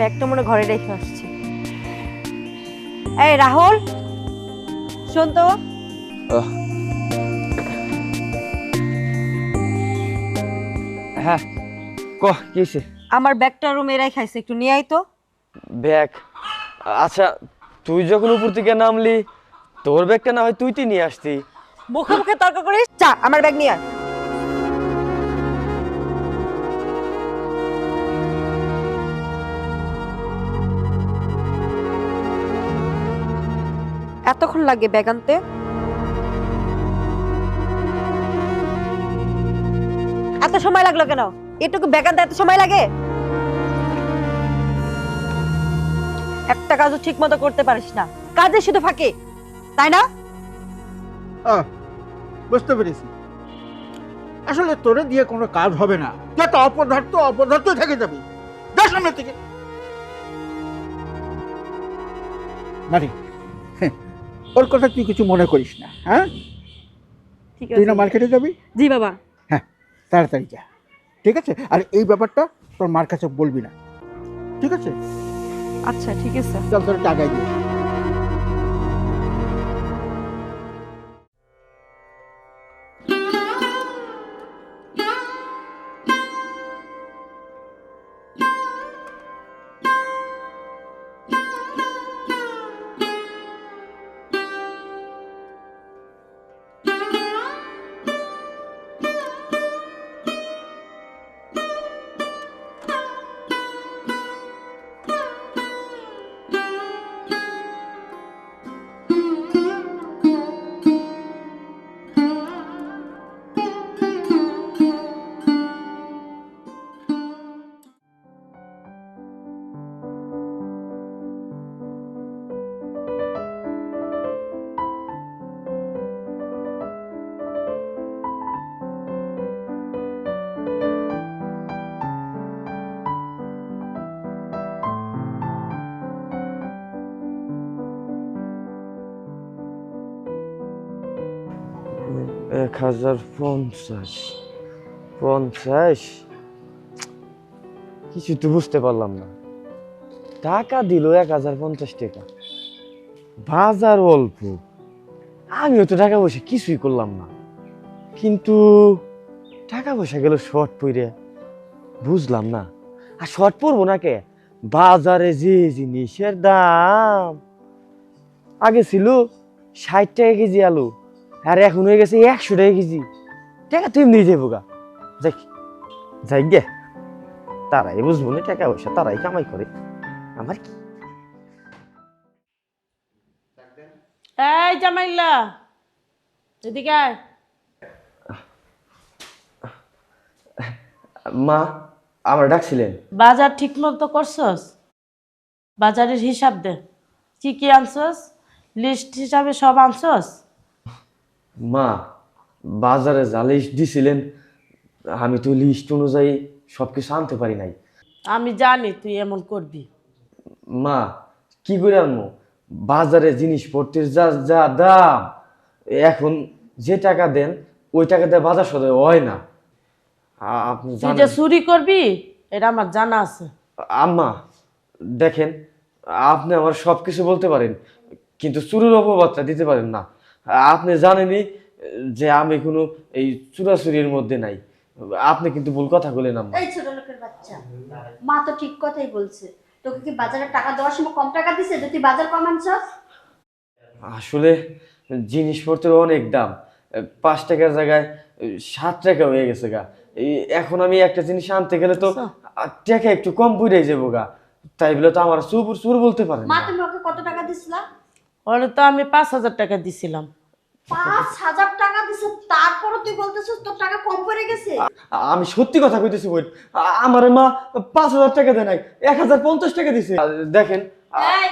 ব্যাগটা মনে ঘরে রেখে আসছি। এই রাহুল শোন তো। হ্যাঁ ক কিছে আমার ব্যাগটা রুমে রেখাইছে একটু নিয়ে আয় তো। ব্যাগ? আচ্ছা তুই যখন উপর থেকে নামলি তোর ব্যাগটা না হয় তুই তুই নিয়ে আসতি। মুখে মুখে তর্ক করিস? চা আমার ব্যাগ নিয়ে আয়। এতক্ষণ লাগে ব্যাগ আনতে? এত সময় লাগল কেন? এটুকু ব্যাগ আনতে এত সময় লাগে? একটা কাজও ঠিক মতো করতে পারিস না। কাজে শুধু ফাঁকে, তাই না? বুঝতে পেরেছি। আসলে তোরে দিয়ে কোনো কাজ হবে না। যত অপদার্থ অপদার্থ থেকে যাবে। সামনে থেকে মারি ওর কথা তুই কিছু মনে করিস না হ্যাঁ? ঠিক তুই না মার্কেটে যাবি? জি বাবা। হ্যাঁ তাড়াতাড়ি যা। ঠিক আছে? আর এই ব্যাপারটা তোর মার কাছে বলবি না। ঠিক আছে? আচ্ছা ঠিক আছে। চল তোর টাকা দিয়ে এক হাজার পঞ্চাশ পঞ্চাশ। কিছু তো বুঝতে পারলাম না। টাকা দিল এক হাজার পঞ্চাশ টাকা। বাজার অল্প। আমিও তো টাকা পয়সা কিছুই করলাম না। কিন্তু টাকা পয়সা গেল শর্ট পইরে। বুঝলাম না। আর শর্ট পরবো না কে? বাজারে যে জিনিসের দাম। আগে ছিল ষাট টাকা কেজি আলু। আর এখন হয়ে গেছে একশো টাকা কেজি। টাকা তুই নিয়ে যাব গা। যাই যাই গে। তারাই বুঝব না টাকা পয়সা তারাই কামাই করে। আমার কি? এই জামাইল্লা এদিকে আয়। মা আমার ডাকছিলেন। বাজার ঠিক মতো করছস? বাজারের হিসাব দে। কি কি আনছস? লিস্ট হিসাবে সব আনছস? মা বাজারে যা লিস্ট দিছিলেন আমি তো লিস্ট অনুযায়ী সব কিছু আনতে পারি নাই। আমি জানি তুই এমন করবি। মা কি করে আনব? বাজারে জিনিসপত্রের যা যা দাম এখন যে টাকা দেন ওই টাকা দিয়ে বাজার সদায় হয় না। আ- আপনি তুই যে জানেন চুরি করবি এটা আমার জানা আছে। আম্মা দেখেন আপনি আমার সব কিছু বলতে পারেন কিন্তু চুরির অপবাদটা দিতে পারেন না। আপনি জানেনই যে আমি কোনো এই চুরাচুরির মধ্যে নাই। আপনি কিন্তু ভুল কথা বলেন আম্মা। এই ছোট লোকের বাচ্চা। মা তো ঠিক কথাই বলছে। তোকে কি বাজারে টাকা দেওয়ার সময় কম টাকা দিছে? যে তুই বাজার কম আনছস? আসলে জিনিসপত্রের অনেক দাম। পাঁচ টাকার জায়গায় সাত টাকা হয়ে গেছে গা। এই এখন আমি একটা জিনিস আনতে গেলে তো আ, টাকা একটু কম পড়ে যাব গা। তাই বলে তো আমার চুর চুর বলতে পারে মা না। তুমি ওকে কত টাকা দিছিলা? ওরে তো আমি পাঁচ হাজার টাকা দিছিলাম। পাঁচ হাজার টাকা দিছে তারপরও তুই বলতেছিস তোর টাকা কম পড়ে গেছে? আমি সত্যি কথা কইতেছি বই আমার মা পাঁচ হাজার টাকা দেয় নাই এক হাজার পঞ্চাশ টাকা দিছে। দেখেন এই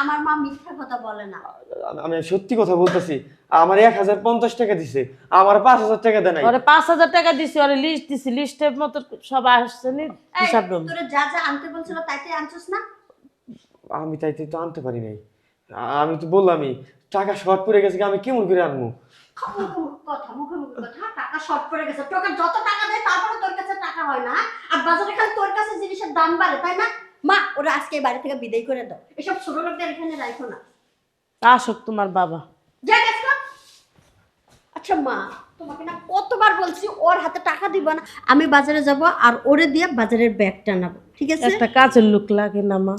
আমার মা মিথ্যা কথা বলে না। আমি সত্যি কথা বলতেছি আমার এক হাজার পঞ্চাশ টাকা দিছে আমার পাঁচ হাজার টাকা দেয় নাই। ওরে পাঁচ হাজার টাকা দিছি ওরে লিস্ট দিছি লিস্টের মতো সব আসছে নি এই হিসাব রুম। তোরে যা যা আনতে বলছিল তাই তাই আনছস না? আমি তাই তাই তো আনতে পারি নাই। আমি তো বললামই টাকা শর্ট পড়ে গেছে আমি কেমন করে আনব? মুখে মুখে কথা মুখে মুখে কথা টাকা শর্ট পড়ে গেছে। তোকে যত টাকা দেয় তারপরে তোর কাছে টাকা হয় না? আর বাজারে খালি তোর কাছে জিনিসের দাম বাড়ে তাই না? মা ওরা আজকে বাড়ি থেকে বিদায় করে দাও। এসব ছোট লোকদের এখানে রাখো না। আসুক তোমার বাবা। যা গেছ আচ্ছা মা তোমাকে না কতবার বলছি ওর হাতে টাকা দিব না। আমি বাজারে যাব আর ওরে দিয়ে বাজারের ব্যাগটা নেব ঠিক আছে? একটা কাজের লোক লাগে না মা।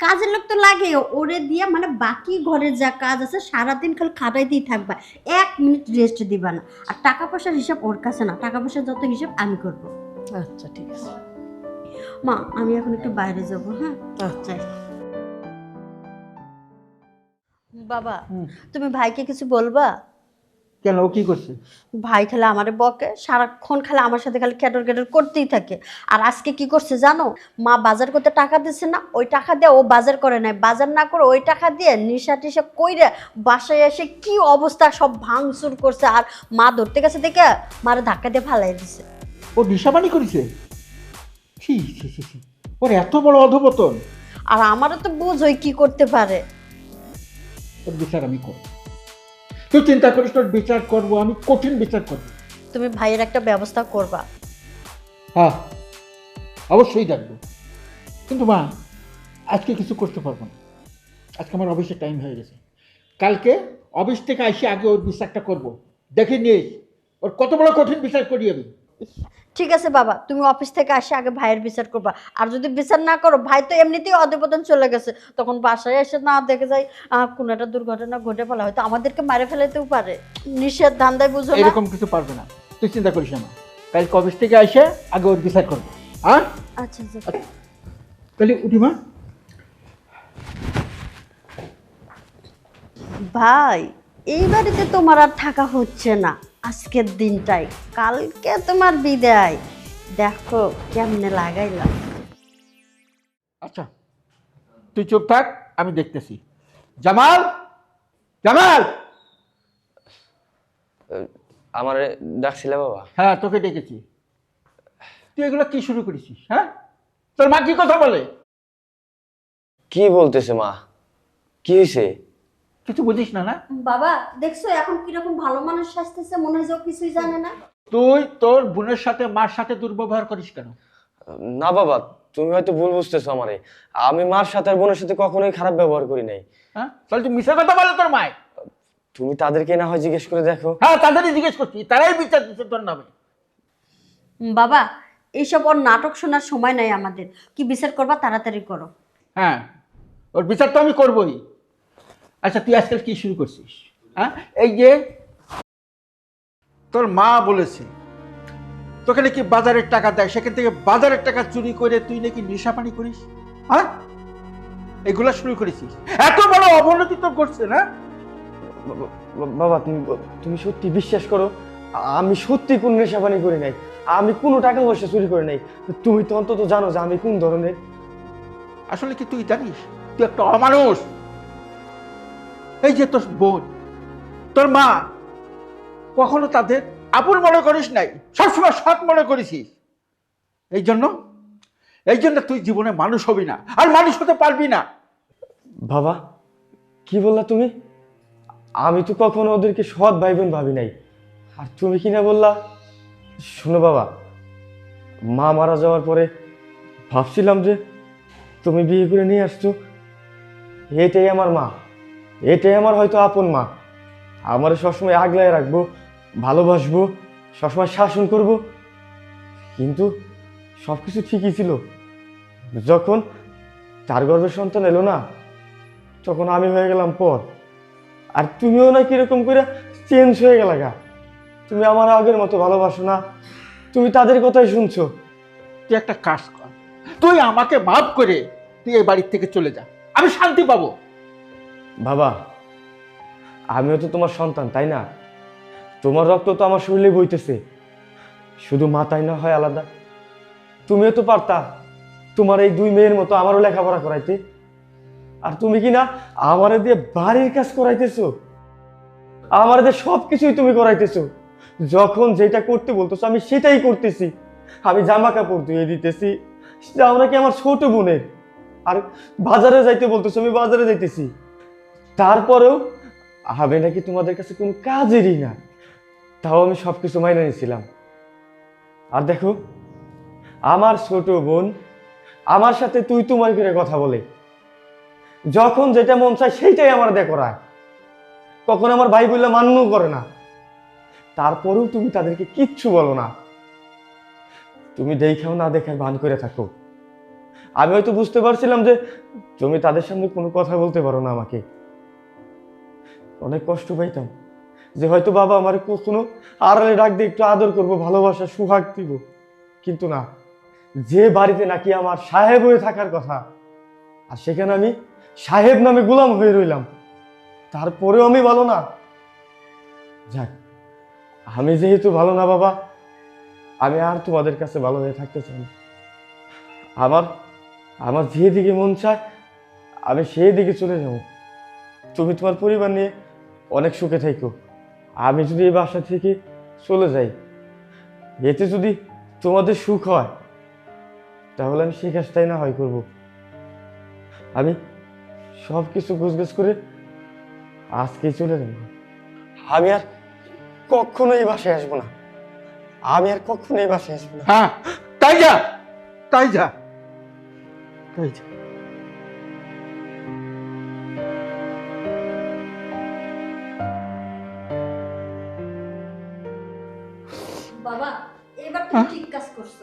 কাজের লোক তো লাগে ওরে দিয়ে মানে বাকি ঘরের যা কাজ আছে সারাদিন খালি খাটাইতেই থাকবা এক মিনিট রেস্ট দিবা না। আর টাকা পয়সার হিসাব ওর কাছে না টাকা পয়সার যত হিসাব আমি করব। আচ্ছা ঠিক আছে। মা আমি এখন একটু বাইরে যাব হ্যাঁ? আচ্ছা। বাবা তুমি ভাইকে কিছু বলবা? কেন? ও কি করছে? ভাই খালি আমারে বকে সারাক্ষণ খালি আমার সাথে খালি ক্যাটর ক্যাটর করতেই থাকে। আর আজকে কি করছে জানো? মা বাজার করতে টাকা দিচ্ছে না ওই টাকা দিয়ে ও বাজার করে নাই। বাজার না করে ওই টাকা দিয়ে নিশা টিশা কইরে বাসায় এসে কি অবস্থা সব ভাঙচুর করছে। আর মা ধরতে গেছে দেখে মারে ধাক্কা দিয়ে ফালাই দিছে। ও নিশাবানি করেছে? ছি ছি ছি ছি। ওর এত বড় অধপতন। আর আমারও তো বুঝোই কি করতে পারে। ওর বিচার আমি করব। তুই চিন্তা করিস তোর বিচার করব আমি কঠিন বিচার করব। তুমি ভাইয়ের একটা ব্যবস্থা করবা। হ্যাঁ অবশ্যই দেখব। কিন্তু মা আজকে কিছু করতে পারব না। আজকে আমার অফিসে টাইম হয়ে গেছে। কালকে অফিস থেকে আসি আগে ওর বিচারটা করব। দেখে নিস ওর কত বড় কঠিন বিচার করি আমি ঠিক আছে বাবা তুমি অফিস থেকে আসে আগে ভাইয়ের বিচার করবা। আর যদি বিচার না করো ভাই তো এমনিতেই অধপতন চলে গেছে। তখন বাসায় এসে না দেখে যাই কোনো একটা দুর্ঘটনা ঘটে ফেলা হয়তো আমাদেরকে মারে ফেলাতেও পারে। নিষেধ ধান্দায় বুঝো না। এরকম কিছু পারবে না। তুই চিন্তা করিস না কালকে অফিস থেকে আসে আগে ওর বিচার করব। হ্যাঁ আচ্ছা। আচ্ছা। তাহলে উঠি মা। ভাই এই বাড়িতে তোমার আর থাকা হচ্ছে না। আজকের দিনটাই। কালকে তোমার বিদায়। দেখো কেমনে লাগাইলাম আচ্ছা তুই চুপ থাক আমি দেখতেছি। জামাল জামাল! আমার ডাকছিলে বাবা? হ্যাঁ তোকে ডেকেছি। তুই এগুলো কি শুরু করেছিস হ্যাঁ? তোর মা কি কথা বলে? কি বলতেছে মা? কি হয়েছে কিছু বুঝিস না না? বাবা দেখছ এখন কীরকম ভালো মানুষ আসতেছে মনে হয় যে ও কিছুই জানে না। তুই তোর বোনের সাথে মার সাথে দুর্ব্যবহার করিস কেন? না বাবা তুমি হয়তো ভুল বুঝতেছো আমারে। আমি মার সাথে আর বোনের সাথে কখনোই খারাপ ব্যবহার করি নাই। হ্যাঁ? তাহলে তুই মিশা কথা বলে তোর মায়। তুমি তাদেরকে না হয় জিজ্ঞেস করে দেখো। হ্যাঁ তাদেরই জিজ্ঞেস করছি তারাই বিচার দিচ্ছে তোর নামে। বাবা এইসব ওর নাটক শোনার সময় নাই আমাদের। কি বিচার করবা তাড়াতাড়ি করো। হ্যাঁ ওর বিচার তো আমি করবই। আচ্ছা তুই আজকাল কি শুরু করছিস? হ্যাঁ? এই যে তোর মা বলেছে তোকে নাকি বাজারের টাকা দেয় সেখান থেকে বাজারের টাকা চুরি করে তুই নাকি নেশা পানি করিস? হ্যাঁ? এগুলা শুরু করেছিস। এত বড় অবনতি তোর করছে না? বাবা তুমি তুমি সত্যি বিশ্বাস করো আমি সত্যি কোনো নেশাবানি করি নাই আমি কোনো টাকা পয়সা চুরি করি নাই তুমি তো অন্তত জানো যে আমি কোন ধরনের। আসলে কি তুই জানিস? তুই একটা অমানুষ। এই যে তোর বোন, তোর মা, কখনো তাদের আপন মনে করিস নাই? সবসময় সৎ মনে করেছিস এই জন্য এই জন্য তুই জীবনে মানুষ হবি না, আর মানুষ হতে পারবি না। বাবা, কি বললা তুমি? আমি তো কখনো ওদেরকে সৎ ভাই বোন ভাবি নাই। আর তুমি কি না বললা? শোনো বাবা, মা মারা যাওয়ার পরে ভাবছিলাম যে তুমি বিয়ে করে নিয়ে আসছো। এটাই আমার মা। এটাই আমার হয়তো আপন মা। আমার সবসময় আগলায় রাখব, ভালোবাসবো, সবসময় শাসন করব। কিন্তু সব কিছু ঠিকই ছিল। যখন তার গর্ভের সন্তান এলো না, তখন আমি হয়ে গেলাম পর। আর তুমিও না কীরকম করে চেঞ্জ হয়ে গেলা গা। তুমি আমার আগের মতো ভালোবাসো না। তুমি তাদের কথাই শুনছো। তুই একটা কাজ কর। তুই আমাকে মাফ করে তুই এই বাড়ির থেকে চলে যা। আমি শান্তি পাবো। বাবা, আমিও তো তোমার সন্তান, তাই না? তোমার রক্ত তো আমার শরীরে বইতেছে। শুধু মাথায় না হয় আলাদা। তুমিও তো পারতা, তোমার এই দুই মেয়ের মতো আমারও লেখাপড়া করাইতে। আর তুমি কি না আমারে দিয়ে বাড়ির কাজ করাইতেছো? আমার দিয়ে সব কিছুই তুমি করাইতেছো। যখন যেটা করতে বলতেছো, আমি সেটাই করতেছি। আমি জামা কাপড় ধুয়ে দিতেছি। যাও কি আমার ছোট বোনের। আর বাজারে যাইতে বলতেছো, আমি বাজারে যাইতেছি। তারপরেও হবে নাকি তোমাদের কাছে কোনো কাজেরই না তাও আমি সব কিছু মাইনে নিয়েছিলাম আর দেখো, আমার ছোট বোন আমার সাথে তুই তোমার করে কথা বলে। যখন যেটা মন চায় সেইটাই আমার দেখো কখন আমার ভাই বললে মান্য করে না। তারপরেও তুমি তাদেরকে কিচ্ছু বলো না। তুমি দেখাও না দেখার ভান করে থাকো। আমি হয়তো বুঝতে পারছিলাম যে তুমি তাদের সামনে কোনো কথা বলতে পারো না আমাকে। অনেক কষ্ট পাইতাম। যে হয়তো বাবা আমার কখনো আড়ালে ডাক দিয়ে একটু আদর করব, ভালোবাসা, সুহাগ দিব। কিন্তু না, যে বাড়িতে নাকি আমার সাহেব হয়ে থাকার কথা, আর সেখানে আমি সাহেব নামে গোলাম হয়ে রইলাম, তারপরেও আমি ভালো না। যাক, আমি যেহেতু ভালো না বাবা, আমি আর তোমাদের কাছে ভালো হয়ে থাকতে চাই না। আমার আমার যেদিকে মন চায়, আমি সেই দিকে চলে যাব। তুমি তোমার পরিবার নিয়ে অনেক সুখে থাকো আমি যদি এই বাসা থেকে চলে যাই, এতে যদি তোমাদের সুখ হয়, তাহলে আমি সেই কাজটাই না হয় করব। আমি সব কিছু গুছগুছ করে আজকেই চলে যাব। আমি আর কখনো এই বাসায় আসব না। আমি আর কখনো এই বাসায় আসব না। হ্যাঁ তাই যা তাই যা তাই যা। বাবা এবার তুমি ঠিক কাজ করছ